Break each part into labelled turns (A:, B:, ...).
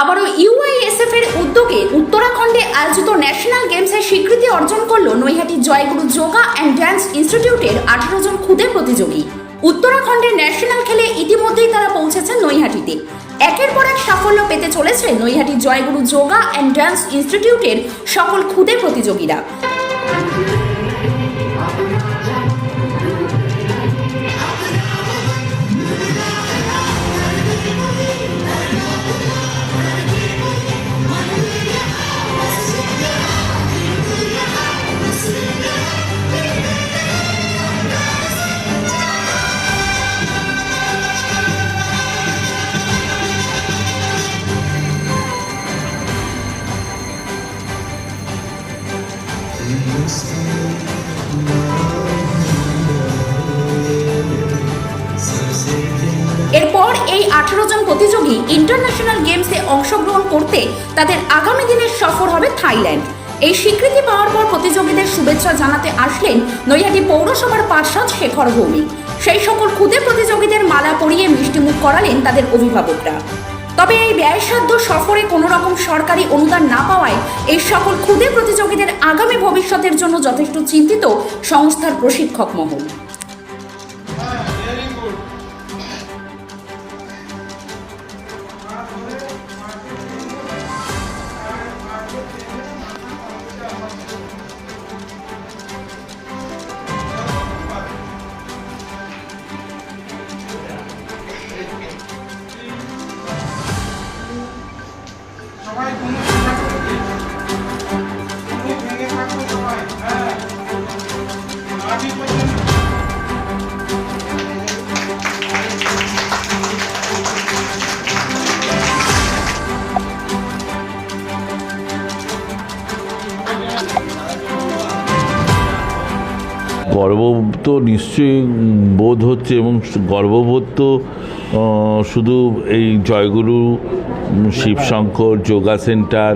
A: আবারও ইউআইএসএফ এর উদ্যোগে উত্তরাখণ্ডে আয়োজিত ন্যাশনাল গেমসের স্বীকৃতি অর্জন করল Naihati Joyguru yoga and dance ইনস্টিটিউটের আঠারো জন খুদে প্রতিযোগী। উত্তরাখণ্ডের ন্যাশনাল খেলে ইতিমধ্যেই তারা পৌঁছেছেন নৈহাটিতে। একের পর এক সাফল্য পেতে চলেছে Naihati Joyguru yoga and dance ইনস্টিটিউটের সকল খুদে প্রতিযোগীরা। এরপর এই আঠারো জন প্রতিযোগী ইন্টারন্যাশনাল গেমসে অংশগ্রহণ করতে তাদের আগামী দিনের সফর হবে থাইল্যান্ড। এই স্বীকৃতি পাওয়ার পর প্রতিযোগীদের শুভেচ্ছা জানাতে আসলেন নৈহাটি পৌরসভার পার্ষদ শেখর ভৌমিক। সেই সকল খুদে প্রতিযোগীদের মালা পরিয়ে মিষ্টিমুখ করালেন তাদের অভিভাবকরা। তবে এই ব্যয়সাধ্য সফরে কোনো রকম সরকারি অনুদান না পাওয়ায় এই সকল ক্ষুদে প্রতিযোগীদের আগামী ভবিষ্যতের জন্য যথেষ্ট চিন্তিত সংস্থার প্রশিক্ষক মহল।
B: গর্ব তো নিশ্চয়ই বোধ হচ্ছে এবং গর্ববোধ তো শুধু এই জয়গুরু শিবশঙ্কর, যোগা সেন্টার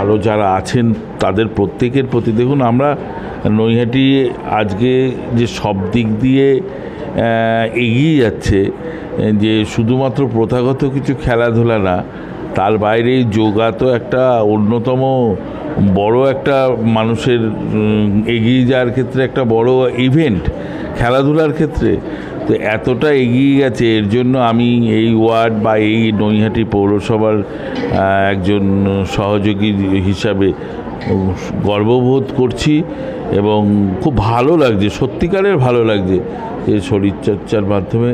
B: আরও যারা আছেন, তাদের প্রত্যেকের প্রতি দেখুন আমরা নৈহাটি আজকে যে সব দিক দিয়ে এগিয়ে যাচ্ছে, যে শুধুমাত্র প্রথাগত কিছু খেলাধুলা না তার বাইরে যোগা তো একটা অন্যতম বড় একটা মানুষের এগিয়ে যাওয়ার ক্ষেত্রে একটা বড় ইভেন্ট খেলাধুলার ক্ষেত্রে। তো এতটা এগিয়ে গেছে, এর জন্য আমি এই ওয়ার্ড বা এই নৈহাটি পৌরসভার একজন সহযোগী হিসাবে গর্ববোধ করছি এবং খুব ভালো লাগছে সত্যিকারের ভালো লাগছে এই শরীরচর্চার মাধ্যমে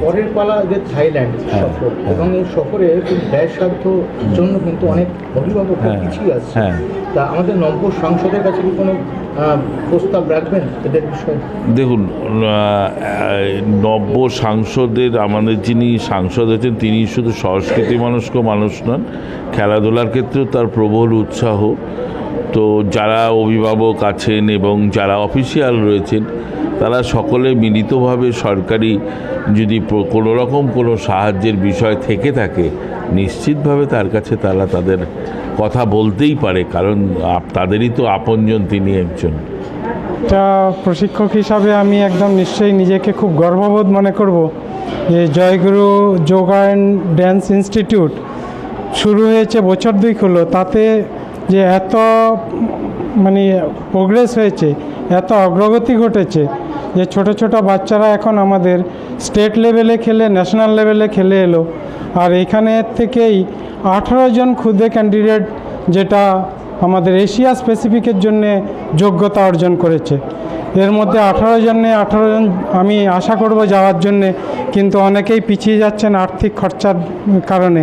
C: পরের পালা যে থাইল্যান্ড
B: হ্যাঁ,
C: সফর
B: হ্যাঁ।
C: এবং এই সফরে ব্যয়সাধ্য জন্য কিন্তু অনেক অভিভাবক
B: হ্যাঁ,
C: পিছিয়ে আছে
B: হ্যাঁ।
C: তা আমাদের নব্য সাংসদের কাছে কি কোনো প্রস্তাব রাখবেন এদের বিষয়ে?
B: দেখুন নব্য সাংসদের, আমাদের যিনি সাংসদ আছেন, তিনি শুধু সংস্কৃতি মানুষক মানুষ নন, খেলাধুলার ক্ষেত্রেও তার প্রবল উৎসাহ। তো যারা অভিভাবক আছেন এবং যারা অফিসিয়াল রয়েছেন তারা সকলে মিলিতভাবে সরকারি যদি কোনো রকম কোনো সাহায্যের বিষয় থেকে থাকে, নিশ্চিতভাবে তার কাছে তারা তাদের কথা বলতেই পারে, কারণ তাদেরই তো আপনজন তিনি একজন।
D: একটা প্রশিক্ষক হিসাবে আমি একদম নিশ্চয়ই নিজেকে খুব গর্ববোধ মনে করব যে Joyguru yoga and dance institute শুরু হয়েছে বছর দুই হলো, তাতে যে এত মানে প্রোগ্রেস হয়েছে, এত অগ্রগতি ঘটেছে যে ছোট ছোট বাচ্চারা এখন আমাদের স্টেট লেভেলে খেলে, ন্যাশনাল লেভেলে খেলে এলো। আর এখানে থেকেই আঠারো জন ক্ষুদে ক্যান্ডিডেট যেটা আমাদের এশিয়া স্পেসিফিকের জন্য যোগ্যতা অর্জন করেছে। এর মধ্যে আঠারো জনে, আঠারো জন আমি আশা করব যাওয়ার জন্যে, কিন্তু অনেকেই পিছিয়ে যাচ্ছেন আর্থিক খরচার কারণে।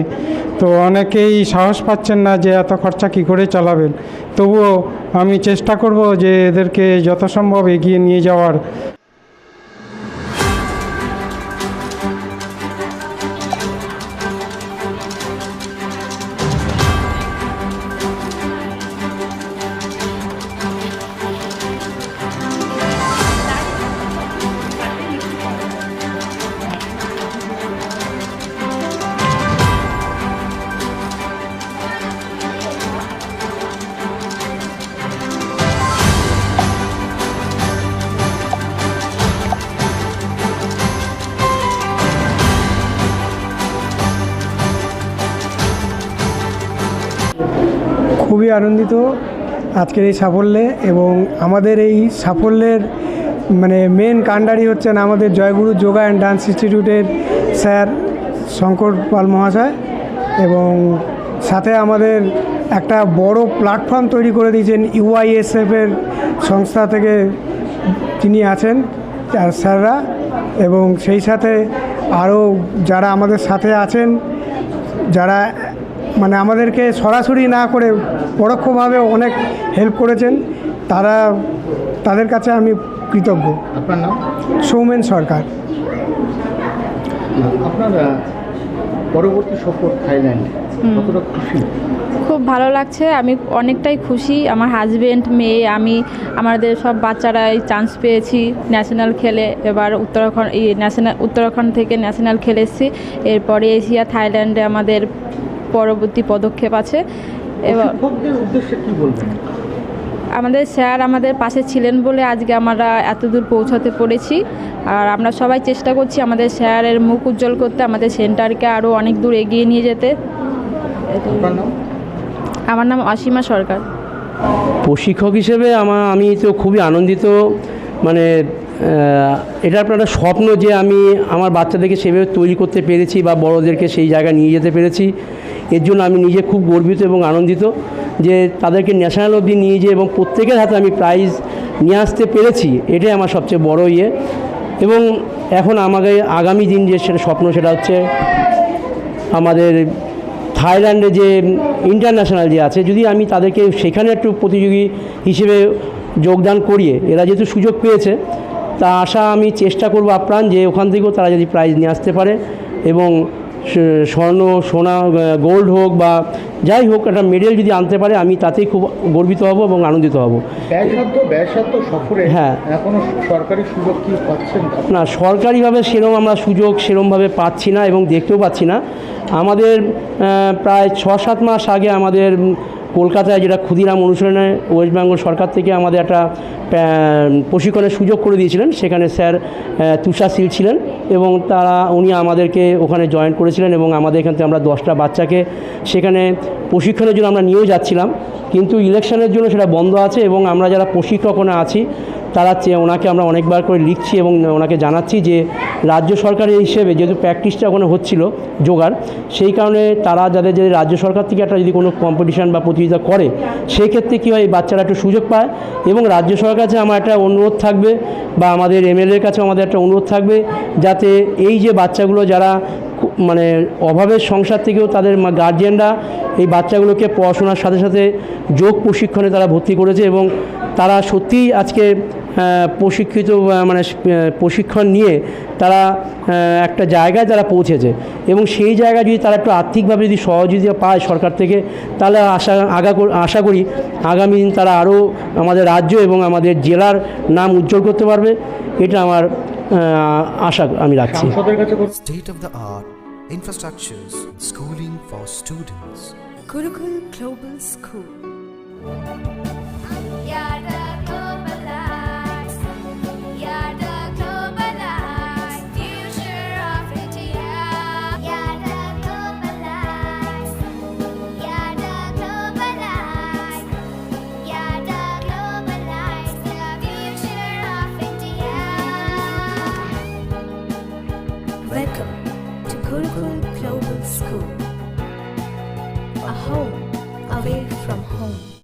D: তো অনেকেই সাহস পাচ্ছেন না যে এত খরচা কী করে চালাবেন। তবুও আমি চেষ্টা করব যে এদেরকে যত সম্ভব এগিয়ে নিয়ে যাওয়ার খুবই আনন্দিত আজকের এই সাফল্যে এবং আমাদের এই সাফল্যের মানে মেন কাণ্ডারি হচ্ছেন আমাদের জয়গুরু যোগা অ্যান্ড ডান্স ইনস্টিটিউটের স্যার শঙ্কর পাল মহাশয় এবং সাথে আমাদের একটা বড় প্ল্যাটফর্ম তৈরি করে দিয়েছেন ইউআইএসএফের সংস্থা থেকে তিনি আছেন আর স্যাররা এবং সেই সাথে আরও যারা আমাদের সাথে আছেন, যারা মানে আমাদেরকে সরাসরি না করে পরোক্ষভাবে অনেক হেল্প করেছেন। তারা তাদের কাছে আমি কৃতজ্ঞ।
C: আপনার নাম?
D: সৌমেন সরকার।
C: আপনার পরবর্তী সফর থাইল্যান্ড কতটা খুশি?
E: খুব ভালো লাগছে আমি অনেকটাই খুশি। আমার হাজব্যান্ড মেয়ে আমি আমাদের সব বাচ্চারাই চান্স পেয়েছি ন্যাশনাল খেলে। এবার উত্তরাখণ্ড এই ন্যাশনাল উত্তরাখণ্ড থেকে ন্যাশনাল খেলে এসেছি। এরপরে এশিয়া থাইল্যান্ডে আমাদের পরবর্তী পদক্ষেপ আছে। এবার আমাদের স্যার আমাদের পাশে ছিলেন বলে আজকে আমরা এত দূর পৌঁছাতে পেরেছি। আর আমরা সবাই চেষ্টা করছি আমাদের স্যারের মুখ উজ্জ্বল করতে আমাদের সেন্টারকে আরও অনেক দূর এগিয়ে নিয়ে যেতে। আমার নাম অসীমা সরকার।
F: প্রশিক্ষক হিসেবে আমার আমি তো খুবই আনন্দিত। মানে এটা আপনার একটা স্বপ্ন যে আমি আমার বাচ্চাদেরকে সেভাবে তৈরি করতে পেরেছি বা বড়োদেরকে সেই জায়গায় নিয়ে যেতে পেরেছি। এর জন্য আমি নিজে খুব গর্বিত এবং আনন্দিত যে তাদেরকে ন্যাশনাল অবধি নিয়ে যেয়ে এবং প্রত্যেকের হাতে আমি প্রাইজ নিয়ে আসতে পেরেছি, এটাই আমার সবচেয়ে বড় ইয়ে। এবং এখন আমাকে আগামী দিন যে সেটা স্বপ্ন সেটা হচ্ছে আমাদের থাইল্যান্ডে যে ইন্টারন্যাশনাল যে আছে, যদি আমি তাদেরকে সেখানে একটু প্রতিযোগী হিসেবে যোগদান করিয়ে, এরা যেহেতু সুযোগ পেয়েছে, তা আশা আমি চেষ্টা করব আপ্রাণ যে ওখান থেকেও তারা যদি প্রাইজ নিয়ে আসতে পারে এবং স্বর্ণ সোনা গোল্ড হোক বা যাই হোক একটা মেডেল যদি আনতে পারে আমি তাতেই খুব গর্বিত হব এবং আনন্দিত হব। হ্যাঁ।
C: এখনও সরকারি সুযোগ কি পাচ্ছেন?
F: না সরকারিভাবে সেরম আমরা সুযোগ সেরমভাবে পাচ্ছি না এবং দেখতেও পাচ্ছি না। আমাদের প্রায় ছ সাত মাস আগে আমাদের কলকাতায় যেটা ক্ষুদিরাম অনুশীলনে ওয়েস্ট বেঙ্গল সরকার থেকে আমাদের একটা প্রশিক্ষণের সুযোগ করে দিয়েছিলেন। সেখানে স্যার তুষা তুষার শীল ছিলেন এবং তারা, উনি আমাদেরকে ওখানে জয়েন করেছিলেন এবং আমাদের এখান থেকে আমরা দশটা বাচ্চাকে সেখানে প্রশিক্ষণের জন্য আমরা নিয়েও যাচ্ছিলাম। কিন্তু ইলেকশনের জন্য সেটা বন্ধ আছে এবং আমরা যারা প্রশিক্ষক ওখানে আছি তারা ওনাকে আমরা অনেকবার করে লিখছি এবং ওনাকে জানাচ্ছি যে রাজ্য সরকারের হিসেবে যেহেতু প্র্যাকটিসটা ওখানে হচ্ছিল যোগার সেই কারণে তারা যাদের যদি রাজ্য সরকার থেকে একটা যদি কোনো কম্পিটিশান বা প্রতিযোগিতা করে, সেই ক্ষেত্রে কী হয় বাচ্চারা একটু সুযোগ পায় এবং রাজ্য সরকার কাছে আমার একটা অনুরোধ থাকবে বা আমাদের এমএলএর কাছে আমাদের একটা অনুরোধ থাকবে যাতে এই যে বাচ্চাগুলো যারা মানে অভাবের সংসার থেকেও তাদের গার্জিয়ানরা এই বাচ্চাগুলোকে পড়াশোনার সাথে সাথে যোগ প্রশিক্ষণে তারা ভর্তি করেছে এবং তারা সত্যিই আজকে প্রশিক্ষিত মানে প্রশিক্ষণ নিয়ে তারা একটা জায়গায় তারা পৌঁছেছে এবং সেই জায়গায় যদি তারা একটু আর্থিকভাবে যদি সহযোগিতা পায় সরকার থেকে তাহলে আশা আগা আশা করি আগামী দিন তারা আরও আমাদের রাজ্য এবং আমাদের জেলার নাম উজ্জ্বল করতে পারবে এটা আমার আশা আমি রাখছি
G: state of the art infrastructures, schooling for students.
H: Gurukul Global School. Yardım.